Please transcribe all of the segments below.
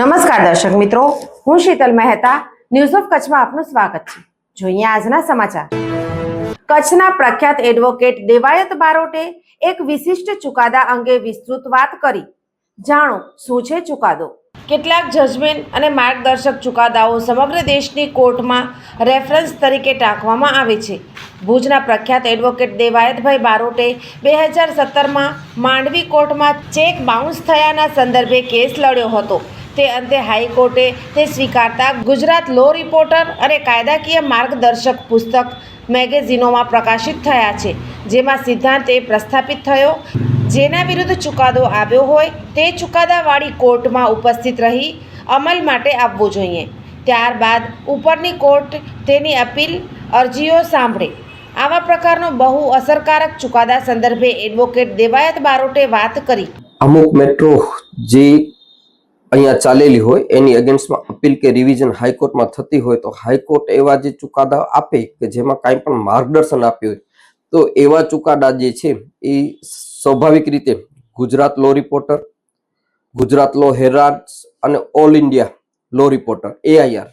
નમસ્કાર દર્શક મિત્રો, હું શીતલ મહેતા ન્યૂઝ ઓફ કચ્છમાં આપનું સ્વાગત છે. જોઈએ આજના સમાચાર. કચ્છના પ્રખ્યાત એડવોકેટ દેવાયત બારોટે એક વિશિષ્ટ ચુકાદા અંગે વિસ્તૃત વાત કરી. જાણો, શું છે ચુકાદો? કેટલાક જજમેન્ટ અને માર્ગદર્શક ચુકાદાઓ સમગ્ર દેશની કોર્ટમાં રેફરન્સ તરીકે ટાંકવામાં આવે છે. ભુજના પ્રખ્યાત એડવોકેટ દેવાયતભાઈ બારોટે બે હજાર સત્તરમાં માંડવી કોર્ટમાં ચેક બાઉન્સ થયાના સંદર્ભે કેસ લડ્યો હતો. તે અંતે હાઈકોર્ટે તે સ્વીકારતા ગુજરાત લો રિપોર્ટર અને કાયદાકીય માર્ગદર્શક પુસ્તક મેગેઝિનોમાં પ્રકાશિત થયા છે, જેમાં સિદ્ધાંત એ પ્રસ્થાપિત થયો. જેના વિરુદ્ધ ચુકાદો આવ્યો હોય તે ચુકાદાવાળી કોર્ટમાં ઉપસ્થિત રહી અમલ માટે આવવો જોઈએ. ત્યારબાદ ઉપરની કોર્ટ તેની અપીલ અરજીઓ સાંભળે. આવા પ્રકારનો બહુ અસરકારક ચુકાદા સંદર્ભે એડવોકેટ દેવાયત બારોટે વાત કરી. અમુક મેટ્રો જે અહીંયા ચાલેલી હોય, એની અગેન્સ્ટમાં અપીલ કે રિવિઝન હાઈકોર્ટમાં થતી હોય તો હાઈકોર્ટ એવા જે ચુકાદા આપે કે જેમાં કાંઈ પણ માર્ગદર્શન આપ્યું હોય, તો એવા ચુકાદા જે છે એ સ્વાભાવિક રીતે Gujarat law reporter Gujarat law herald અને all India law reporter AIR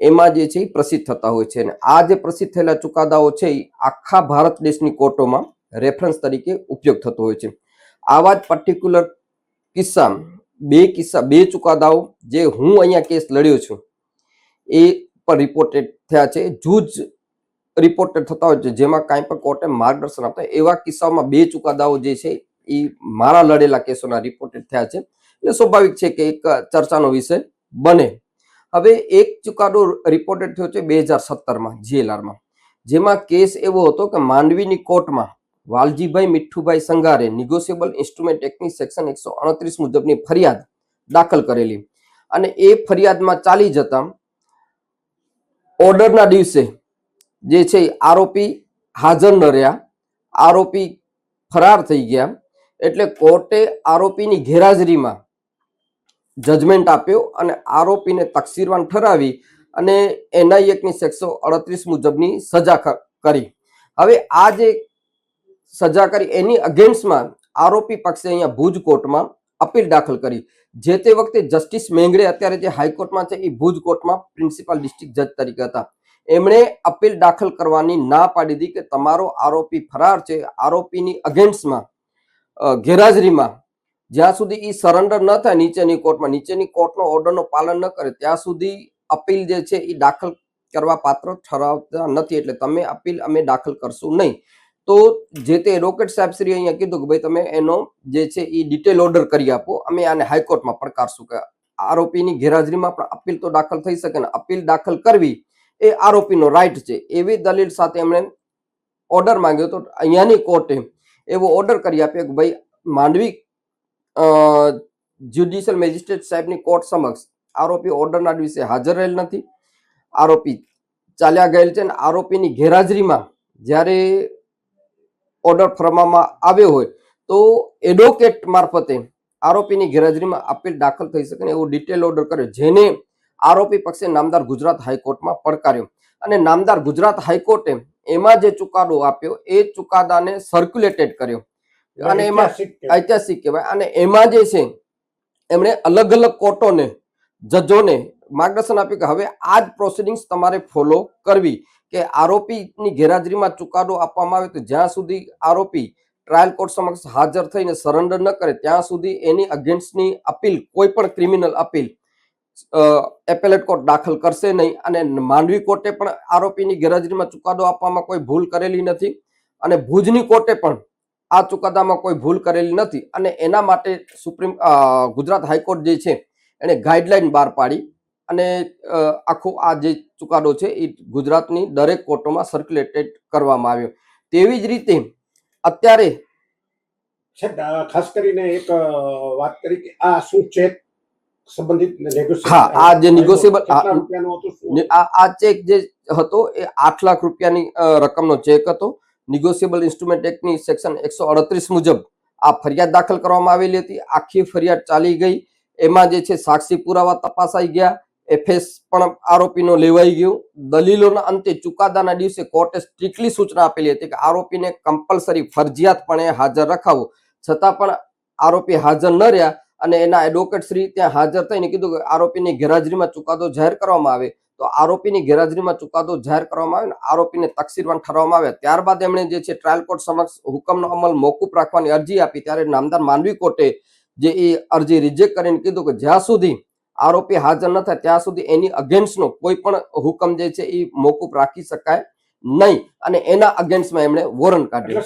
એમાં જે છે એ પ્રસિદ્ધ થતા હોય છે. અને આ જે પ્રસિદ્ધ થયેલા ચુકાદાઓ છે એ આખા ભારત દેશની કોર્ટોમાં રેફરન્સ તરીકે ઉપયોગ થતો હોય છે. આવા જ પર્ટિક્યુલર કિસ્સા બે કિસ્સા, બે ચુકાદાઓ જે હું અહીંયા કેસ લડ્યો છું, એ પર રિપોર્ટેડ થયા છે. જૂજ રિપોર્ટેડ થતા હોય છે, જેમાં કાંઈ પણ કોર્ટે માર્ગદર્શન આપતા એવા કિસ્સાઓમાં બે ચુકાદાઓ જે છે એ મારા લડેલા કેસોના રિપોર્ટેડ થયા છે. એટલે સ્વાભાવિક છે કે એક ચર્ચાનો વિષય બને. હવે એક ચુકાદો રિપોર્ટેડ થયો છે બે હજાર સત્તરમાં જીએલઆરમાં જેમાં કેસ એવો હતો કે માંડવીની કોર્ટમાં વાલજીભાઈ મિઠ્ઠુભાઈ સંઘારે નિગોશિયેબલ ઇન્સ્ટ્રુમેન્ટ એક્ટની સેક્શન એકસો અડત્રીસ મુજબની ફરિયાદ દાખલ કરેલી. અને એ ફરિયાદમાં ચાલી જતા ઓર્ડરના દિવસે જે છે આરોપી હાજર ન રહ્યા, આરોપી ફરાર થઈ ગયા, એટલે કોર્ટે આરોપીની ગેરહાજરીમાં જજમેન્ટ આપ્યો અને આરોપીને તકસીરવાન ઠરાવી અને એનઆઈ એકની સેક્સો અડત્રીસ મુજબની સજા કરી. હવે આ જે સજા કરી. એની અગેન્સ્ટમાં આરોપી પક્ષે અહીંયા ભુજ કોર્ટમાં અપીલ દાખલ કરી. જે તે વખતે જસ્ટિસ મેંગડે અત્યારે જે હાઈકોર્ટમાં છે, એ ભુજ કોર્ટમાં પ્રિન્સિપાલ ડિસ્ટ્રિક્ટ જજ તરીકે હતા. એમણે અપીલ દાખલ કરવાની ના પાડી દી કે તમારો આરોપી ફરાર છે. આરોપીની અગેન્સ્ટમાં ગેરહાજરીમાં જ્યાં સુધી એ સરેન્ડર ન થાય નીચેની કોર્ટમાં, નીચેની કોર્ટનો ઓર્ડરનો પાલન ન કરે, ત્યાં સુધી અપીલ જે છે એ દાખલ કરવા પાત્ર ઠરાવતા નથી. એટલે તમે અપીલ અમે દાખલ કરશું નહીં. તો જે તે એડવોકેટ સાહેબ શ્રી અહીંયા કીધું કે ભાઈ તમે એનો જે છે એ ડિટેલ ઓર્ડર કરી આપો, અમે આને હાઈકોર્ટમાં પડકારશું કે આરોપીની ગેરહાજરીમાં પણ અપીલ તો દાખલ થઈ શકે ને અપીલ દાખલ કરવી એ આરોપીનો રાઈટ છે. એવી દલીલ સાથે એમણે ઓર્ડર માંગ્યો તો અહીંયાની કોર્ટે એવો ઓર્ડર કરી આપ્યો કે ભાઈ માંડવી જ્યુડિશિયલ મેજિસ્ટ્રેટ સાહેબની કોર્ટ સમક્ષ આરોપી ઓર્ડરના દિવસે હાજર રહેલ નથી. આરોપી ચાલ્યા ગયેલ છે અને આરોપીની ગેરહાજરીમાં જ્યારે ઓર્ડર ફરવામાં આવ્યો હોય તો એડવોકેટ મારફતે આરોપીની ગેરહાજરીમાં અપીલ દાખલ થઈ શકે ને એવો ડિટેલ ઓર્ડર કર્યો જેને આરોપી પક્ષે નામદાર ગુજરાત હાઈકોર્ટમાં પડકાર્યો. અને નામદાર ગુજરાત હાઈકોર્ટે એમાં જે ચુકાદો આપ્યો એ ચુકાદાને સર્ક્યુલેટેડ કર્યો. અને એમાં ઐતિહાસિક કહેવાય. અને એમાં જે છે એમણે અલગ અલગ કોર્ટોને જજોને માર્ગદર્શન આપ્યું કે હવે આ જ પ્રોસિડિંગ્સ તમારે ફોલો કરવી. કે આરોપીની ગેરહાજરીમાં ચુકાદો આપવામાં આવે તો જ્યાં સુધી આરોપી ટ્રાયલ કોર્ટ સમક્ષ હાજર થઈને સરેન્ડર ન કરે, ત્યાં સુધી એની અગેન્સ્ટની અપીલ કોઈ પણ ક્રિમિનલ અપીલ એપેલેટ કોર્ટ દાખલ કરશે નહીં. અને માંડવી કોર્ટે પણ આરોપીની ગેરહાજરીમાં ચુકાદો આપવામાં કોઈ ભૂલ કરેલી નથી. અને ભુજની કોર્ટે પણ આ ચુકાદામાં કોઈ ભૂલ કરેલી નથી. અને એના માટે સુપ્રીમ ગુજરાત હાઈકોર્ટ જે છે એણે ગાઈડલાઈન બહાર પાડી. અને આખો આ જે ચુકાદો છે એ ગુજરાતની દરેક કોર્ટોમાં સર્ક્યુલેટેડ કરવામાં આવ્યો. તેવી જ રીતે અત્યારે ખાસ કરીને એક વાત કરી કે આ શું ચેક સંબંધિત હા, આ જે negotiable- કેટલા આ- રૂપિયાનો હતો શું? ને આ આ ચેક જે હતો એ આઠ લાખ રૂપિયાની રકમનો ચેક હતો. નિગોશિયેબલ ઇન્સ્ટ્રુમેન્ટ એક્ટની સેક્શન એકસો અડત્રીસ મુજબ આ ફરિયાદ દાખલ કરવામાં આવેલી હતી. આખી ફરિયાદ ચાલી ગઈ. એમાં જે છે સાક્ષી પુરાવા તપાસાઈ ગયા. એફએસ પણ આરોપીનો લેવાઈ ગયો. દલીલોના અંતે ચુકાદાના દિવસે કોર્ટે સ્ટ્રિક્ટલી સૂચના આપેલી હતી કે આરોપીને કમ્પલસરી ફરજિયાતપણે હાજર રખાવો. છતાં પણ આરોપી હાજર ન રહ્યા અને એના એડવોકેટ શ્રી ત્યાં હાજર થઈને કીધું કે આરોપીની ગેરહાજરીમાં ચુકાદો જાહેર કરવામાં આવે. તો આરોપીની ગેરહાજરીમાં ચુકાદો જાહેર કરવામાં આવે ને આરોપીને તકસીરવાન ઠરવામાં આવે. ત્યારબાદ એમણે જે છે ટ્રાયલ કોર્ટ સમક્ષ હુકમનો અમલ મોકૂફ રાખવાની અરજી આપી. ત્યારે નામદાર માનવી કોર્ટે જે એ અરજી રિજેક્ટ કરીને કીધું કે જ્યાં સુધી આરોપી હાજર ન થાય ત્યાં સુધી એની અગેન્સ્ટનો કોઈ પણ હુકમ જે છે એ મોકૂફ રાખી શકાય નહીં અને એના અગેન્સ્ટમાં એમણે વોરંટ કાઢ્યો.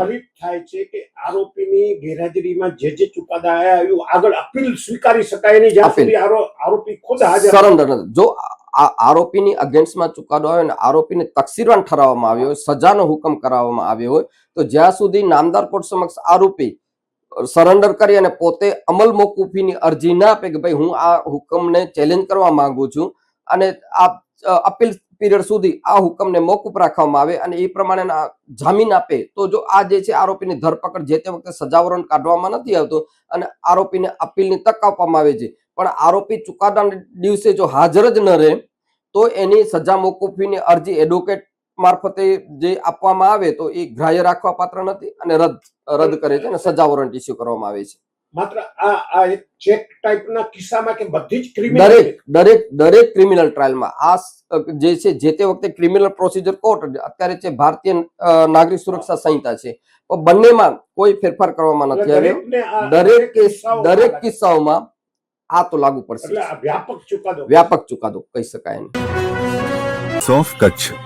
ફલિત થાય છે કે આરોપીની ગેરહાજરીમાં જે જે ચુકાદા આવ્યા આગળ અપીલ સ્વીકારી શકાય નહીં જ્યાં સુધી આરોપી ખુદ હાજર સરેન્ડર જો આરોપીની અગેન્સ્ટમાં ચુકાદો આવ્યો અને આરોપીને તકસીરવાન ઠરાવવામાં આવ્યો હોય સજાનો હુકમ કરાવવામાં આવ્યો હોય તો જ્યાં સુધી નામદાર કોર્ટ સમક્ષ આરોપી સરેન્ડર કરી અને પોતે અમલ મોકૂફીની અરજી ના આપે કે ભાઈ હું આ હુકમને ચેલેન્જ કરવા માંગુ છું અને આ અપીલ પીરિયડ સુધી આ હુકમને મોકૂફ રાખવામાં આવે અને એ પ્રમાણેના જામીન આપે, તો જો આ જે છે આરોપીની ધરપકડ જે તે વખતે સજાવરણ કાઢવામાં નથી આવતું અને આરોપીને અપીલની તક આપવામાં આવે છે, પણ આરોપી ચુકાદાના દિવસે જો હાજર જ ન રહે, તો એની સજા મોકૂફીની અરજી એડવોકેટ મારફતે જે આપવામાં આવે તો એ ગ્રાહ્ય રાખવા પાત્ર નથી અને રદ રદ કરે છે અને સજા વોરંટ ઇસ્યુ કરવામાં આવે છે. માત્ર આ આ એક ચેક ટાઈપના કિસ્સામાં કે બધી જ ક્રિમિનલ દરેક દરેક દરેક ક્રિમિનલ ટ્રાયલમાં આ જે છે જે તે વખતે ક્રિમિનલ પ્રોસિજર કોર્ટ અત્યારે છે ભારતીય નાગરિક સુરક્ષા સંહિતા છે. પણ બંનેમાં કોઈ ફેરફાર કરવામાં નથી આવ્યો. દરેક કેસ દરેક કિસ્સાઓમાં આ તો લાગુ પડશે. વ્યાપક ચુકાદો. વ્યાપક ચુકાદો કહી શકાય સોફ Kutch